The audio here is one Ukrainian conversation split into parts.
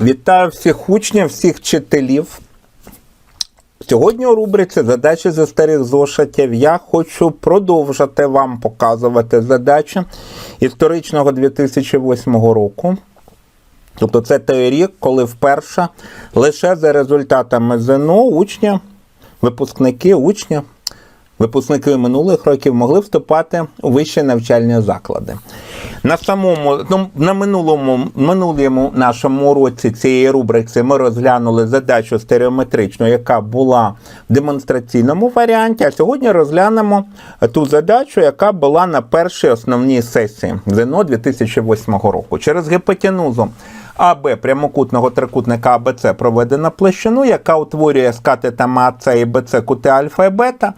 Вітаю всіх учнів, всіх вчителів. Сьогодні у рубриці задачі зі старих зошитів я хочу продовжити вам показувати задачі історичного 2008 року. Тобто це той рік, коли вперше лише за результатами ЗНО учні, випускники, учні, випускники минулих років могли вступати у вищі навчальні заклади. На самому ну, на минулому минулому нашому році цієї рубрики ми розглянули задачу стереометричну, яка була в демонстраційному варіанті. А сьогодні розглянемо ту задачу, яка була на першій основній сесії ЗНО 2008 року. Через гіпотенузу АБ прямокутного трикутника АБЦ проведена площину, яка утворює з катетами АЦ і БЦ кути альфа і бета.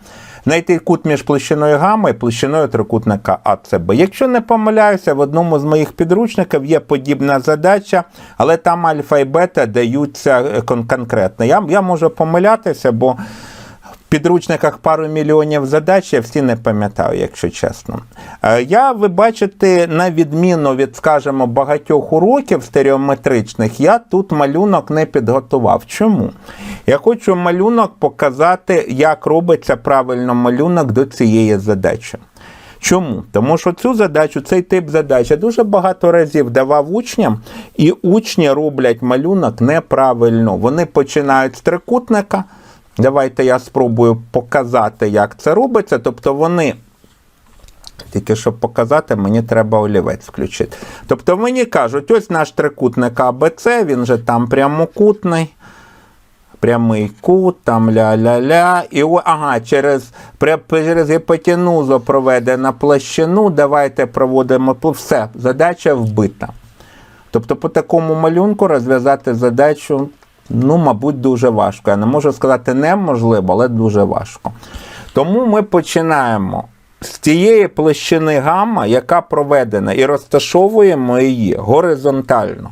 Знайти кут між площиною гамма і площиною трикутника АЦБ. Якщо не помиляюся, в одному з моїх підручників є подібна задача, але там альфа і бета даються е, кон- конкретно. Я, я можу помилятися, бо підручниках пару мільйонів задач, я всі не пам'ятаю, якщо чесно. Е, Я, ви бачите, на відміну від, скажімо, багатьох уроків стереометричних, я тут малюнок не підготував. Чому? Я хочу малюнок показати, як робиться правильно малюнок до цієї задачі. Чому? Тому що цю задачу, цей тип задач я дуже багато разів давав учням, і учні роблять малюнок неправильно. Вони починають з трикутника. Давайте я спробую показати, як це робиться. Тобто вони. Тільки щоб показати, мені треба олівець включити. Тобто мені кажуть, ось наш трикутник АБЦ, він же там прямокутний прямий кут, там ля-ля-ля. І ага, через, через гіпотенузу проведена площину. Давайте проводимо все, задача вбита. Тобто по такому малюнку розв'язати задачу, ну, мабуть, дуже важко. Я не можу сказати неможливо, але дуже важко. Тому ми починаємо з тієї площини гамма, яка проведена, і розташовуємо її горизонтально.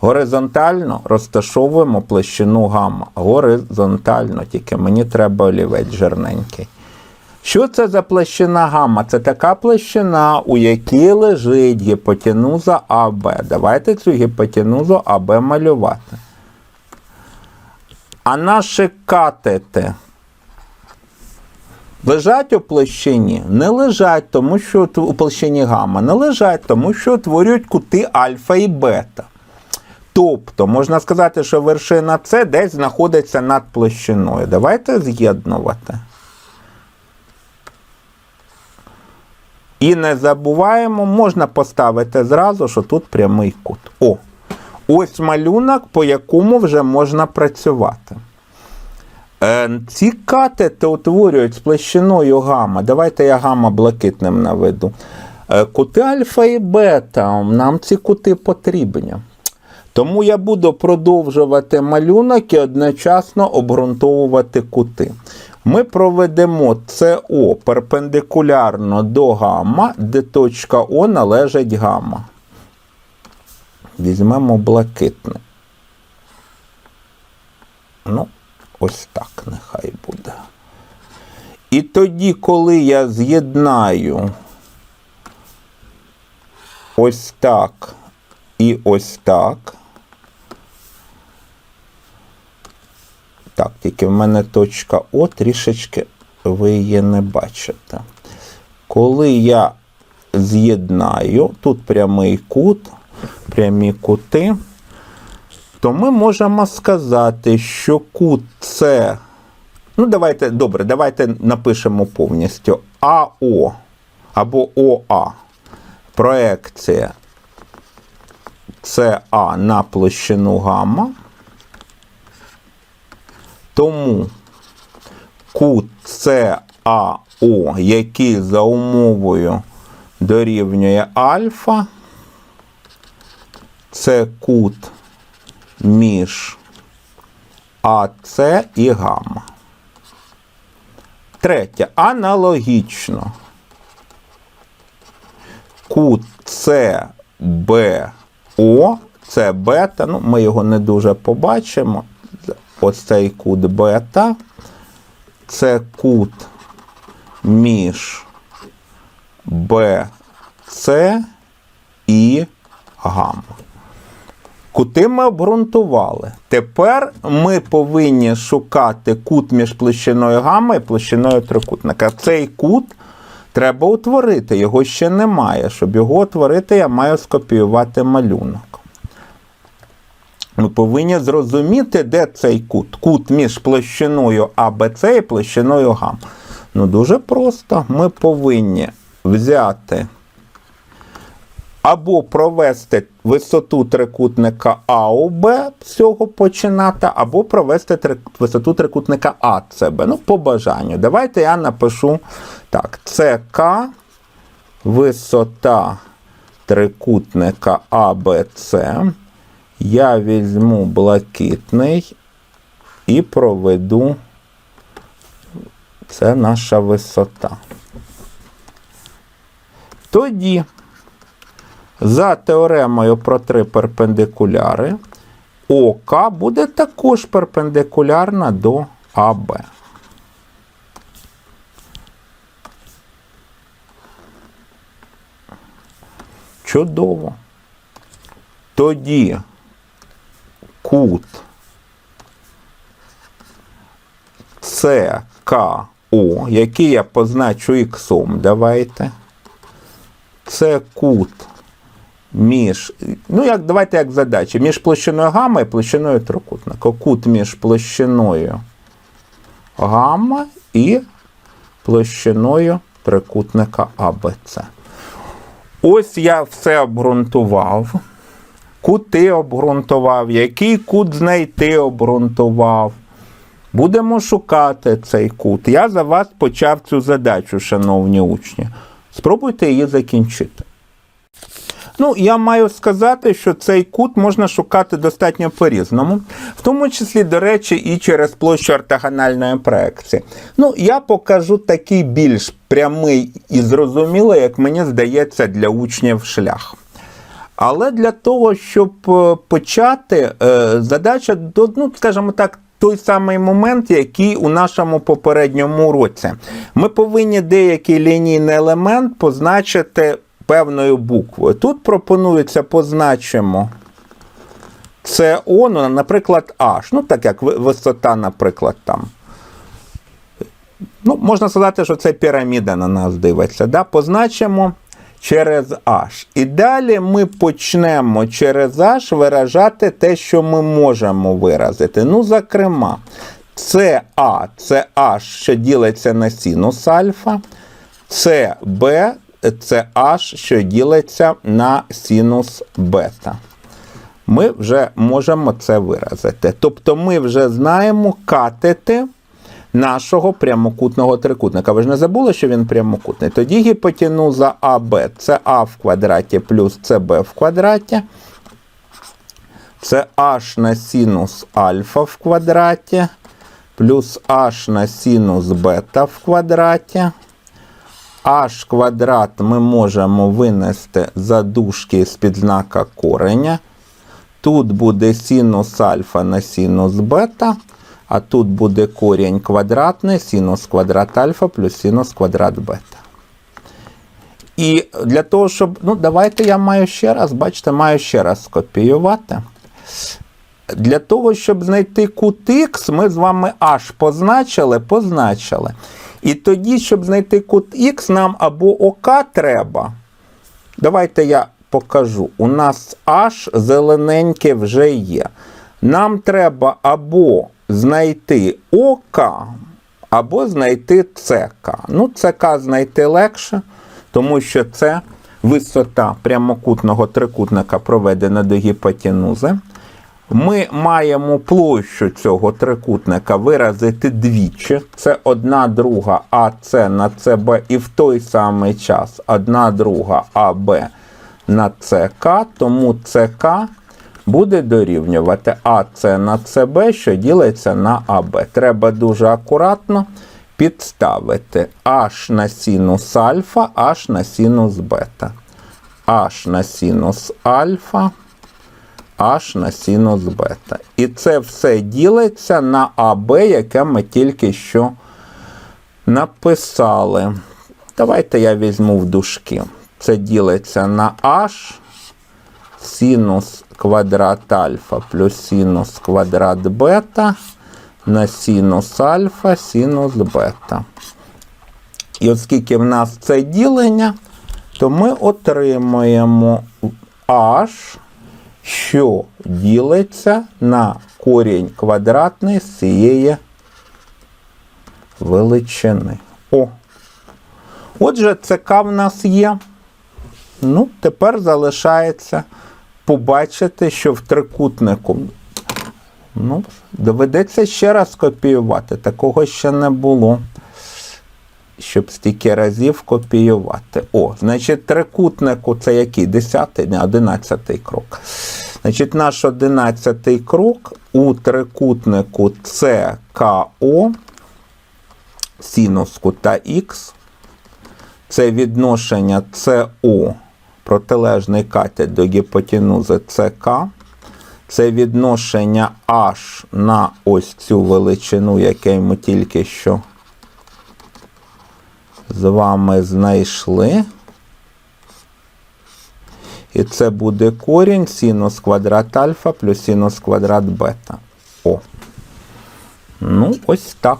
Горизонтально розташовуємо площину гамма. Горизонтально, тільки мені треба олівець жирненький. Що це за площина гамма? Це така площина, у якій лежить гіпотенуза АБ. Давайте цю гіпотенузу АБ малювати. А наші катети лежать у площині? Не лежать, тому що у площині гамма. Не лежать, тому що утворюють кути альфа і бета. Тобто, можна сказати, що вершина С десь знаходиться над площиною. Давайте з'єднувати. І не забуваємо, можна поставити зразу, що тут прямий кут. О, ось малюнок, по якому вже можна працювати. Е, ці катети утворюють з площиною гамма. Давайте я гамма блакитним наведу. Е, кути альфа і бета. Нам ці кути потрібні. Тому я буду продовжувати малюнок і одночасно обґрунтовувати кути. Ми проведемо СО перпендикулярно до гамма, де точка О належить гамма. Візьмемо блакитне. Ну, ось так нехай буде. І тоді, коли я з'єднаю ось так і ось так. Так, тільки в мене точка О трішечки ви її не бачите. Коли я з'єднаю, тут прямий кут, прямі кути, то ми можемо сказати, що кут С. Ну, давайте, добре, давайте напишемо повністю АО або ОА. Проекція СА на площину гамма. Тому кут САО, який за умовою дорівнює альфа, це кут між АС і гамма. Третє. Аналогічно. Кут СБО, це бета, ну, ми його не дуже побачимо. Ось цей кут бета. Це кут між БЦ і гамма. Кути ми обґрунтували. Тепер ми повинні шукати кут між площиною гамма і площиною трикутника. Цей кут треба утворити, його ще немає. Щоб його утворити, я маю скопіювати малюнок. Ми повинні зрозуміти, де цей кут. Кут між площиною АБЦ і площиною гам. Ну, дуже просто. Ми повинні взяти або провести висоту трикутника АОБ з цього починати, або провести три- висоту трикутника АЦБ. Ну, по бажанню. Давайте я напишу так: ЦК, висота трикутника АБЦ. Я візьму блакитний і проведу. Це наша висота. Тоді, за теоремою про три перпендикуляри, ОК буде також перпендикулярна до АБ. Чудово. Тоді кут СКО, який я позначу іксом, давайте. Це кут між. Ну, як, давайте як задача. Між площиною гамма і площиною трикутника. Кут між площиною гамма і площиною трикутника АБЦ. Ось я все обґрунтував. Кути обґрунтував, який кут знайти обґрунтував. Будемо шукати цей кут. Я за вас почав цю задачу, шановні учні. Спробуйте її закінчити. Ну, я маю сказати, що цей кут можна шукати достатньо по-різному, в тому числі, до речі, і через площу ортогональної проекції. Ну, я покажу такий більш прямий і зрозумілий, як мені здається, для учнів шлях. Але для того, щоб е, почати, е, задача, ну, скажімо так, той самий момент, який у нашому попередньому уроці. Ми повинні деякий лінійний елемент позначити певною буквою. Тут пропонується позначимо це О, ну, наприклад, H. Ну, так як висота, наприклад, там. Ну, можна сказати, що це піраміда на нас дивиться. Да? Позначимо через H. І далі ми почнемо через H виражати те, що ми можемо виразити. Ну, зокрема, це А, це H, що ділиться на синус альфа, це Б, це H, що ділиться на синус бета ми вже можемо це виразити. Тобто ми вже знаємо катети нашого прямокутного трикутника. Ви ж не забули, що він прямокутний. Тоді гіпотенуза АБ це А в квадраті плюс СБ в квадраті. Це h на синус альфа в квадраті, плюс h на синус бета в квадраті. h квадрат ми можемо винести за дужки з-під знака кореня. Тут буде синус альфа на синус бета, а тут буде корінь квадратний, синус квадрат альфа плюс синус квадрат бета. І для того, щоб. Ну, давайте я маю ще раз, бачите, маю ще раз скопіювати. Для того, щоб знайти кут Х, ми з вами H позначили, позначили. І тоді, щоб знайти кут Х, нам або ОК треба. Давайте я покажу. У нас H зелененьке вже є. Нам треба або знайти ОК, або знайти ЦК. Ну, ЦК знайти легше, тому що це висота прямокутного трикутника проведена до гіпотенузи. Ми маємо площу цього трикутника виразити двічі. Це одна друга АС на СБ і в той самий час одна друга АБ на СК, тому СК буде дорівнювати АС на СБ, що ділиться на АБ. Треба дуже акуратно підставити H на синус альфа, H на синус бета. H на синус альфа. H на синус бета. І це все ділиться на АБ, яке ми тільки що написали. Давайте я візьму в дужки. Це ділиться на H синус квадрат альфа плюс синус квадрат бета на синус альфа, синус бета. І оскільки в нас це ділення, то ми отримуємо h, що ділиться на корінь квадратний з цієї величини. О. Отже, ЦК в нас є. Ну, тепер залишається побачити, що в трикутнику. Ну, доведеться ще раз копіювати. Такого ще не було. Щоб стільки разів копіювати. О, значить, трикутнику це який? Десятий, не одинадцятий крок. Значить, наш одинадцятий крок у трикутнику ЦКО, синус кута Х, це відношення СО, протилежний катет до гіпотенузи ЦК. Це відношення H на ось цю величину, яку ми тільки що з вами знайшли. І це буде корінь синус квадрат альфа плюс синус квадрат бета. О. Ну, ось так.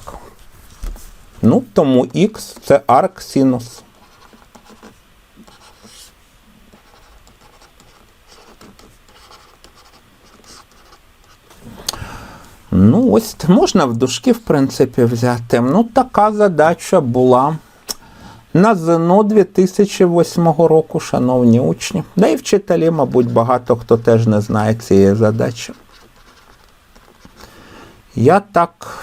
Ну, тому х це арк синус. Ну, ось можна в дужки, в принципі, взяти. Ну, така задача була на ЗНО 2008 року, шановні учні. Да і вчителі, мабуть, багато хто теж не знає цієї задачі. Я так,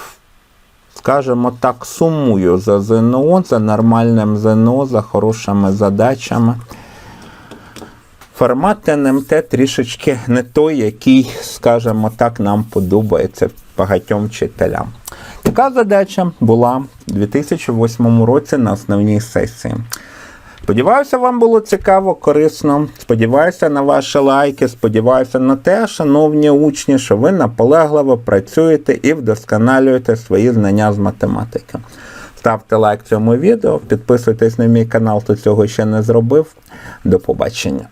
скажімо так, сумую за ЗНО, за нормальним ЗНО, за хорошими задачами. Формат НМТ трішечки не той, який, скажімо так, нам подобається багатьом вчителям. Така задача була у 2008 році на основній сесії. Сподіваюся, вам було цікаво, корисно. Сподіваюся на ваші лайки. Сподіваюся на те, шановні учні, що ви наполегливо працюєте і вдосконалюєте свої знання з математики. Ставте лайк цьому відео, підписуйтесь на мій канал, хто цього ще не зробив. До побачення.